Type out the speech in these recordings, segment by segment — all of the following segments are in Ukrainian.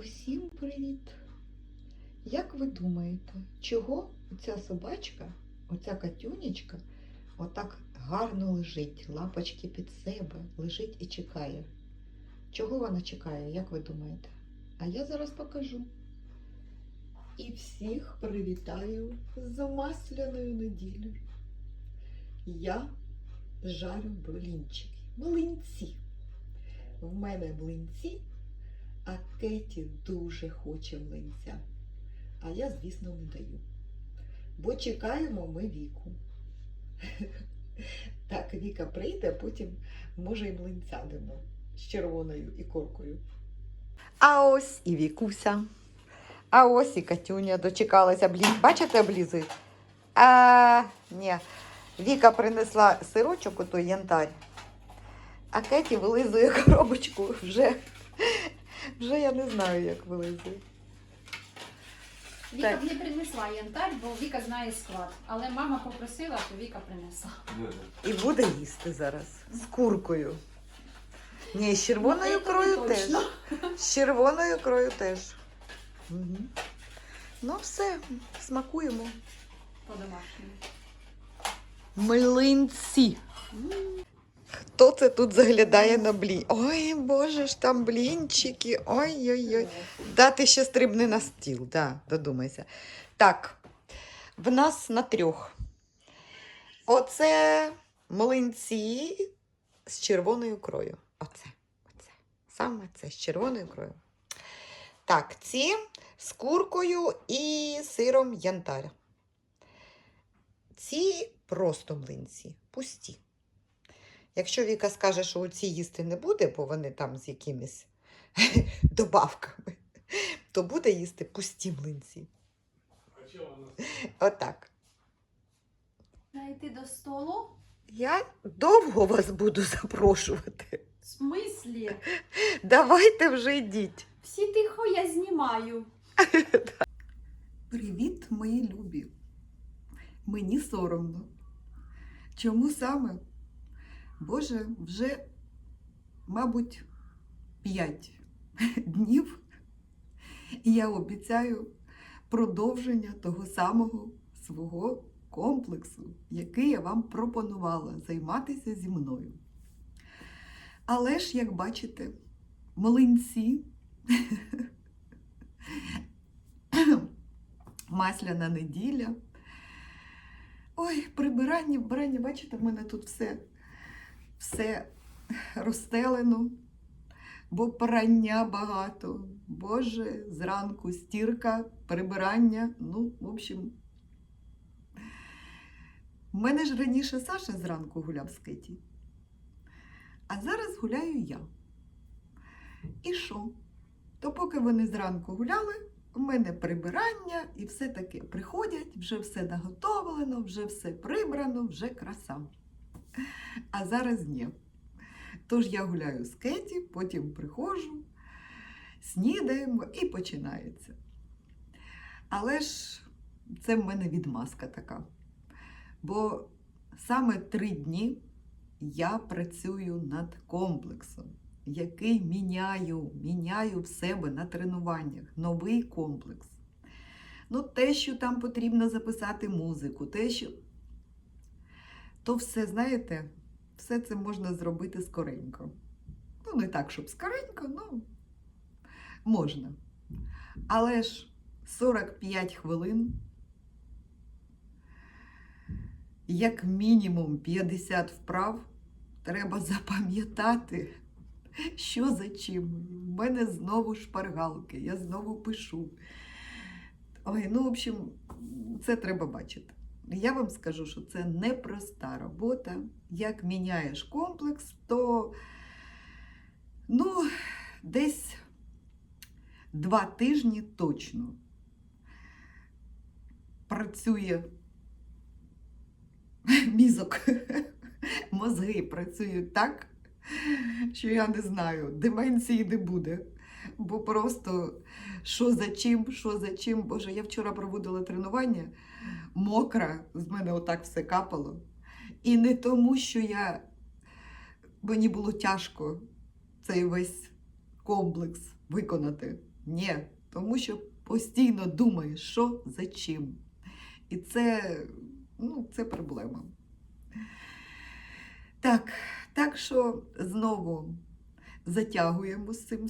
Усім привіт! Як ви думаєте, чого ця собачка, оця катюнечка, отак гарно лежить, лапочки під себе, лежить і чекає? Чого вона чекає, як ви думаєте? А я зараз покажу. І всіх привітаю з масляною неділею. Я жарю блінчики, млинці. В мене млинці, а Кеті дуже хоче млинця. А я, звісно, не даю. Бо чекаємо ми віку. Так, Віка прийде, потім, може, і млинця дамо з червоною ікоркою. А ось і Вікуся. А ось і Катюня дочекалася. Блін, бачите, облізує? А, ні. Віка принесла сирочок у той янтарь, а Кеті вилизує коробочку вже. Вже я не знаю, як вилизує. Віка Так. не принесла янтарь, бо Віка знає склад. Але мама попросила, то Віка принесла. І буде їсти зараз з куркою. Ні, з червоною Ну, це не теж. точно. З червоною ікрою теж. Угу. Ну, все, смакуємо. По-домашньому. Млинці. Хто це тут заглядає на блін? Ой, боже ж, там блінчики. Ой-ой-ой. Да, ти ще стрибни на стіл, да, додумайся. Так, в нас на трьох. Оце млинці з червоною крою. Оце, оце. Саме це з червоною крою. Так, ці з куркою і сиром янтаря. Ці просто млинці, пусті. Якщо Віка скаже, що оці їсти не буде, бо вони там з якимись добавками, то буде їсти пусті млинці. Отак. Йти до столу? Я довго вас буду запрошувати. В смислі? Давайте вже йдіть. Всі тихо, я знімаю. Привіт, мої любі. Мені соромно. Чому саме? Боже, вже, мабуть, п'ять днів. І я обіцяю продовження того самого свого комплексу, який я вам пропонувала займатися зі мною. Але ж, як бачите, млинці масляна неділя. Ой, прибирання, вбирання, бачите, в мене тут все, все розстелено, бо прання багато. Боже, зранку стірка, прибирання. Ну, в общем, в мене ж раніше Саша зранку гуляв з Кеті, а зараз гуляю я. І що? То поки вони зранку гуляли, у мене прибирання і все таке. Приходять, вже все наготовлено, вже все прибрано, вже краса. А зараз ні. Тож я гуляю з Кеті, потім приходжу, снідаємо і починається. Але ж це в мене відмазка така. Бо саме три дні я працюю над комплексом який міняю, міняю в себе на тренуваннях, новий комплекс. Ну, те, що там потрібно записати музику, те, що. То все, знаєте, все це можна зробити скоренько. Ну, не так, щоб скоренько, ну можна. Але ж 45 хвилин, як мінімум 50 вправ, треба запам'ятати. Що за чим? У мене знову шпаргалки, я знову пишу. Ой, ну, в общем, це треба бачити. Я вам скажу, що це непроста робота. Як міняєш комплекс, то ну, десь два тижні точно працює мізок, мозги працюють так що я не знаю, деменції не буде. Бо просто що за чим, що за чим. Боже, я вчора проводила тренування, мокра, з мене отак все капало. І не тому, що я мені було тяжко цей весь комплекс виконати. Ні, тому що постійно думаєш, що за чим. І це, ну, це проблема. Так, так що знову затягуємо з цим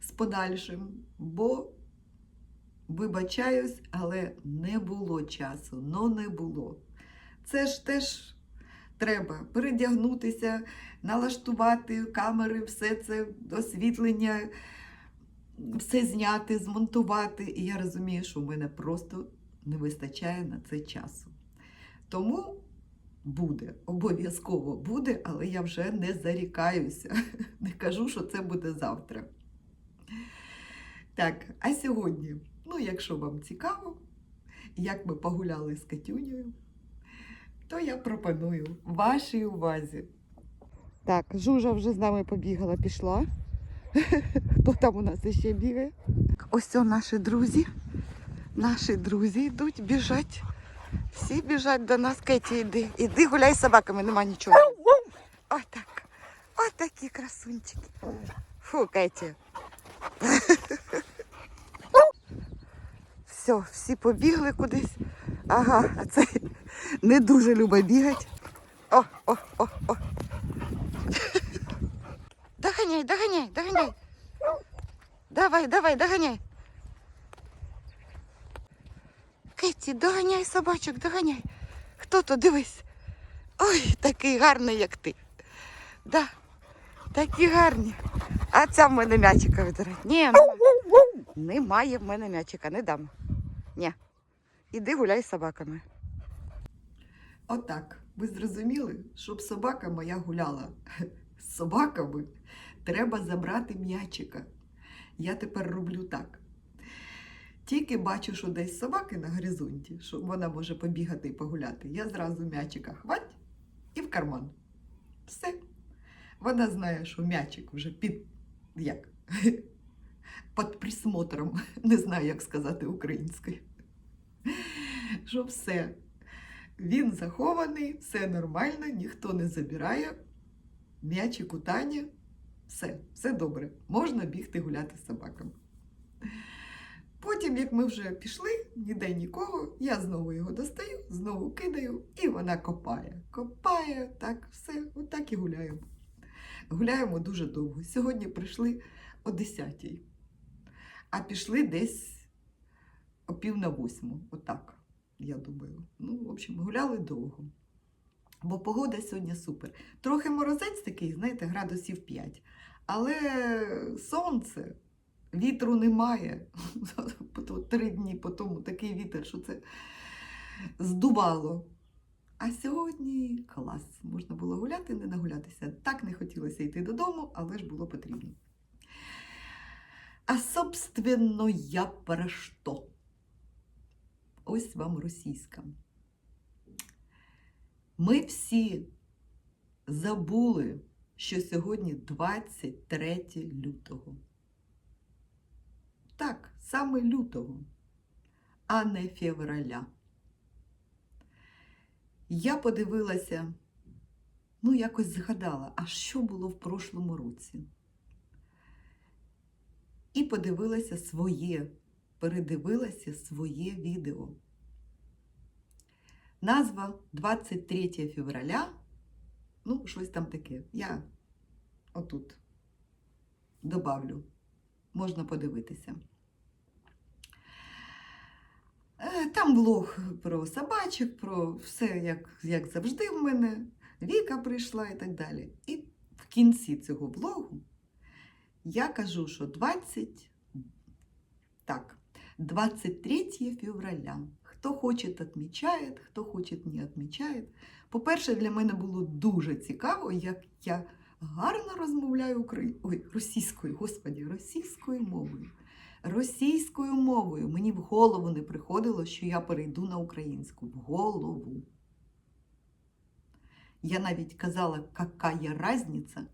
з подальшим, бо вибачаюсь, але не було часу, ну не було. Це ж теж треба передягнутися, налаштувати камери, все це освітлення, все зняти, змонтувати. І я розумію, що в мене просто не вистачає на це часу. Тому буде, обов'язково буде, але я вже не зарікаюся. Не кажу, що це буде завтра. Так, а сьогодні, ну, якщо вам цікаво, як ми погуляли з Катюнею, то я пропоную вашій увазі. Так, Жужа вже з нами побігала, пішла. Хто там у нас ще бігає? Ось наші друзі. Наші друзі йдуть, біжать. Всі біжать до нас. Кеті, йди. Іди гуляй з собаками, нема нічого. Отак. Ось такі красунчики. Фу, Кеті. Все, всі побігли кудись. Ага, а це не дуже любить бігати. О, о, о, о. Доганяй, доганяй, доганяй. Давай, давай, доганяй. Кеті, доганяй собачок, доганяй. Хто то, дивись. Ой, такий гарний, як ти. Да, такі гарні. А ця в мене м'ячика видирать. Ні, немає. немає в мене м'ячика, не дам. Ні. Іди гуляй з собаками. Отак, ви зрозуміли, щоб собака моя гуляла з собаками, треба забрати м'ячика. Я тепер роблю так. Тільки бачу, що десь собаки на горизонті, що вона може побігати і погуляти. Я зразу м'ячика хвать і в карман. Все. Вона знає, що м'ячик вже під як? Під присмотром. Не знаю, як сказати українською. Що все. Він захований, все нормально, ніхто не забирає. М'ячик у. Все, все добре. Можна бігти гуляти з собаками. Потім, як ми вже пішли, ніде нікого, я знову його достаю, знову кидаю, і вона копає. Копає, так, все, отак і гуляємо. Гуляємо дуже довго. Сьогодні прийшли о 10 а пішли десь о пів на восьму. Отак, я думаю. Ну, в общем, гуляли довго. Бо погода сьогодні супер. Трохи морозець такий, знаєте, градусів 5. Але сонце, вітру немає. Три дні по тому такий вітер, що це здувало. А сьогодні клас. Можна було гуляти, не нагулятися. Так не хотілося йти додому, але ж було потрібно. А собственно, я про що? Ось вам російська. Ми всі забули, що сьогодні 23 лютого. Так, саме лютого, а не февраля. Я подивилася, ну, якось згадала, а що було в прошлому році. І подивилася своє, передивилася своє відео. Назва 23 февраля. Ну, щось там таке. Я отут добавлю. Можна подивитися. Е, Там влог про собачок, про все, як, як завжди в мене. Віка прийшла і так далі. І в кінці цього влогу я кажу, що 20, так, 23 февраля. Хто хоче, відмічає, хто хоче, не відмічає. По-перше, для мене було дуже цікаво, як я гарно розмовляю украї... Ой, російською, господі, російською мовою. Російською мовою мені в голову не приходило, що я перейду на українську. В голову. Я навіть казала, яка є різниця.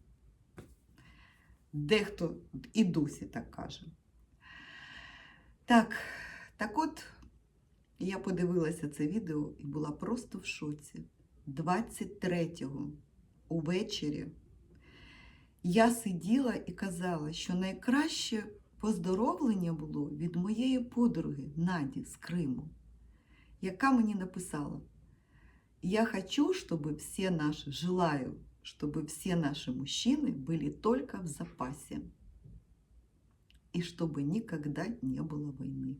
Дехто і досі так каже. Так, так от я подивилася це відео і була просто в шоці. 23-го увечері я сиділа і казала, що найкраще поздоровлення було від моєї подруги Наді з Криму, яка мені написала: Я хочу, чтобы все наши, желаю, чтобы все наши мужчины были только в запасе. І чтобы никогда не було війни.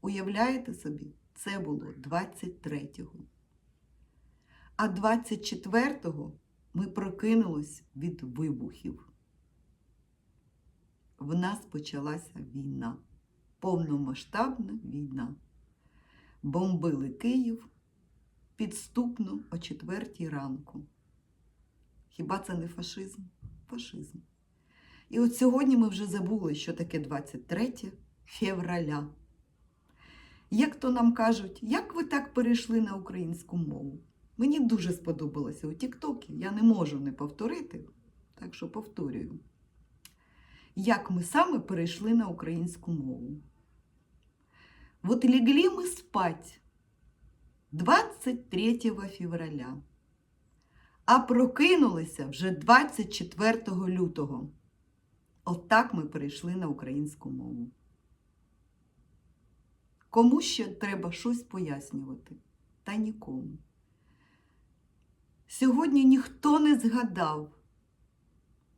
Уявляєте собі, це було 23-го. А 24-го ми прокинулись від вибухів. В нас почалася війна, повномасштабна війна. Бомбили Київ підступно о 4 ранку. Хіба це не фашизм? Фашизм. І от сьогодні ми вже забули, що таке 23 февраля. Як то нам кажуть, як ви так перейшли на українську мову? Мені дуже сподобалося у Тіктокі, я не можу не повторити, так що повторюю. Як ми саме перейшли на українську мову? Вот легли мы спать 23 февраля, а прокинулися вже 24 лютого. Отак ми перейшли на українську мову. Кому ще треба щось пояснювати? Та нікому. Сьогодні ніхто не згадав,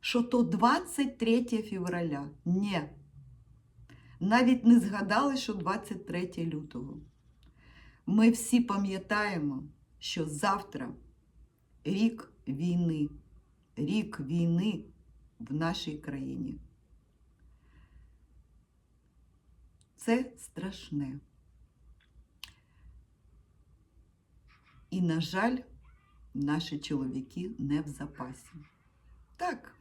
що то 23 февраля. Ні. Навіть не згадали, що 23 лютого. Ми всі пам'ятаємо, що завтра рік війни, рік війни в нашій країні. Це страшне. І, на жаль, наші чоловіки не в запасі. Так,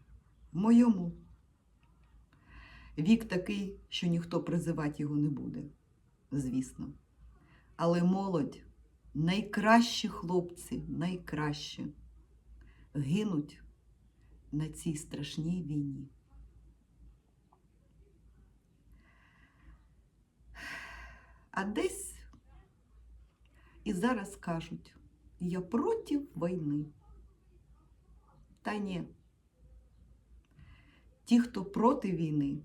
в моєму. Вік такий, що ніхто призивати його не буде, звісно. Але молодь, найкращі хлопці, найкращі, гинуть на цій страшній війні. А десь і зараз кажуть, я проти війни. Та ні. Ті, хто проти війни,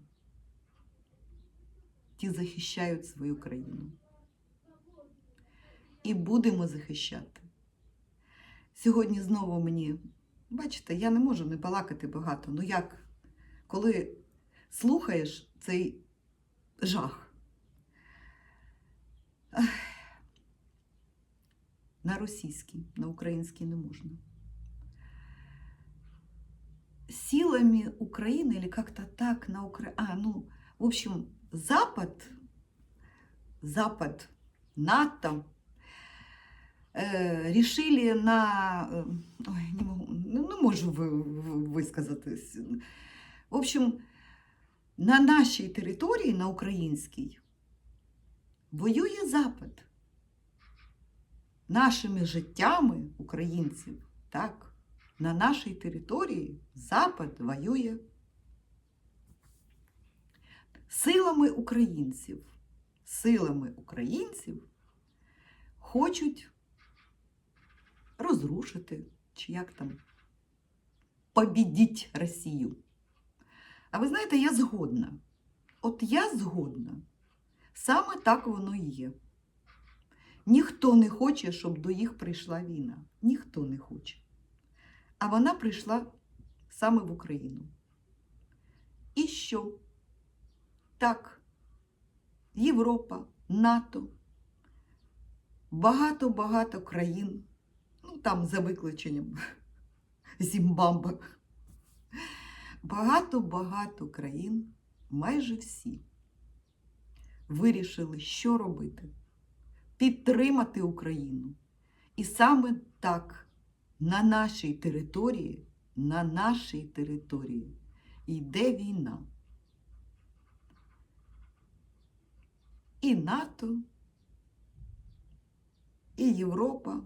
ті захищають свою країну. І будемо захищати. Сьогодні знову мені, бачите, я не можу не балакати багато. Ну як, коли слухаєш цей жах? На російській, на українській не можна. Силами Украины или как-то так на Украине. А, ну, в общем, Запад, Запад, НАТО э, решили на... э, Ой, не, могу, ну, не можу ви, ви- висказатись. В общем, на нашій території, на українській, воює Запад. Нашими життями українців, так, на нашій території Запад воює силами українців. Силами українців хочуть розрушити, чи як там, побідіть Росію. А ви знаєте, я згодна. От я згодна. Саме так воно і є. Ніхто не хоче, щоб до їх прийшла війна. Ніхто не хоче. А вона прийшла саме в Україну. І що? Так, Європа, НАТО, багато-багато країн, там за виключенням Зімбабве, багато-багато країн, майже всі, вирішили, що робити підтримати Україну. І саме так на нашій території, на нашій території йде війна. І НАТО, і Європа,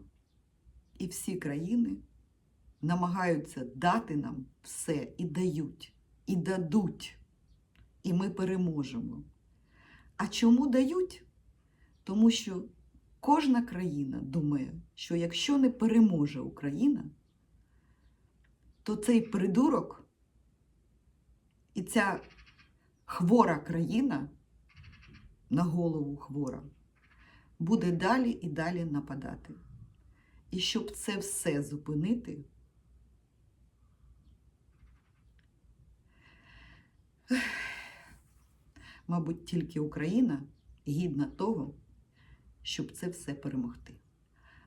і всі країни намагаються дати нам все і дають, і дадуть, і ми переможемо. А чому дають? Тому що кожна країна думає, що якщо не переможе Україна, то цей придурок і ця хвора країна на голову хвора буде далі і далі нападати. І щоб це все зупинити, мабуть, тільки Україна гідна того, щоб це все перемогти.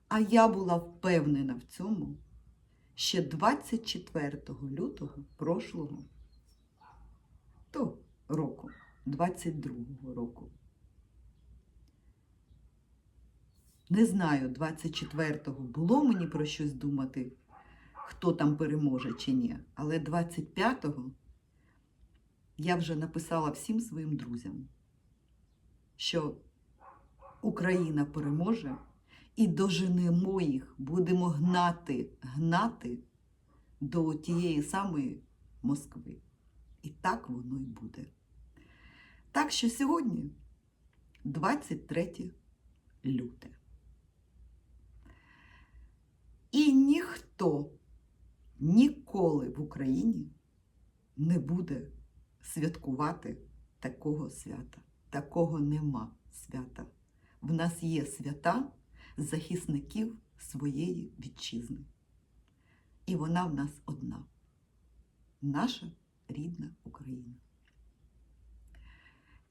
А я була впевнена в цьому ще 24 лютого прошлого то року, 22-го року. Не знаю, 24-го було мені про щось думати, хто там переможе чи ні. Але 25-го я вже написала всім своїм друзям, що Україна переможе і доженемо їх, будемо гнати, гнати до тієї самої Москви. І так воно й буде. Так що сьогодні 23 люте. І ніхто ніколи в Україні не буде святкувати такого свята. Такого нема свята. В нас є свята захисників своєї вітчизни. І вона в нас одна. Наша рідна Україна.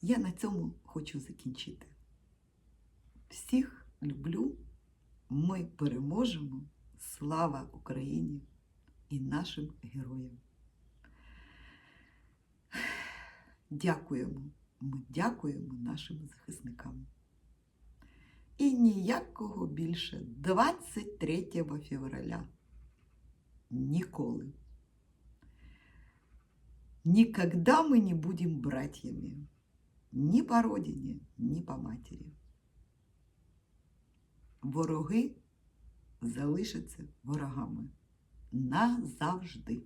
Я на цьому хочу закінчити. Всіх люблю, ми переможемо. Слава Україні і нашим героям. Дякуємо. Ми дякуємо нашим захисникам. І ніякого більше 23 февраля. Ніколи. Никогда мы не будем братьями ні по родині, ні по матері. Вороги залишаться ворогами назавжди.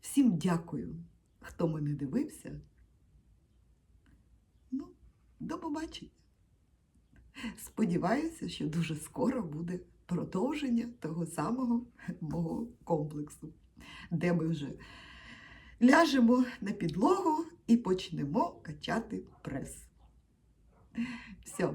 Всім дякую, хто мене дивився. Ну, до побачення. Сподіваюся, що дуже скоро буде продовження того самого мого комплексу, де ми вже ляжемо на підлогу і почнемо качати прес. Все